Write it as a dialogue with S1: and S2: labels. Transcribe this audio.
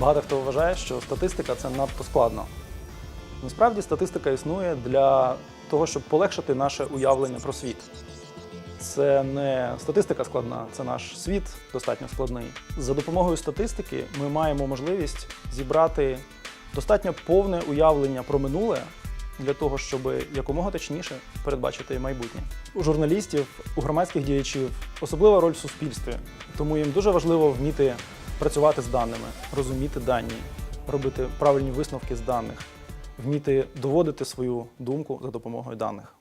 S1: Багато хто вважає, що статистика це надто складно. Насправді статистика існує для того, щоб полегшити наше уявлення про світ. Це не статистика складна, це наш світ достатньо складний. За допомогою статистики ми маємо можливість зібрати достатньо повне уявлення про минуле для того, щоб якомога точніше передбачити майбутнє. У журналістів, у громадських діячів особлива роль в суспільстві, тому їм дуже важливо вміти працювати з даними, розуміти дані, робити правильні висновки з даних, вміти доводити свою думку за допомогою даних.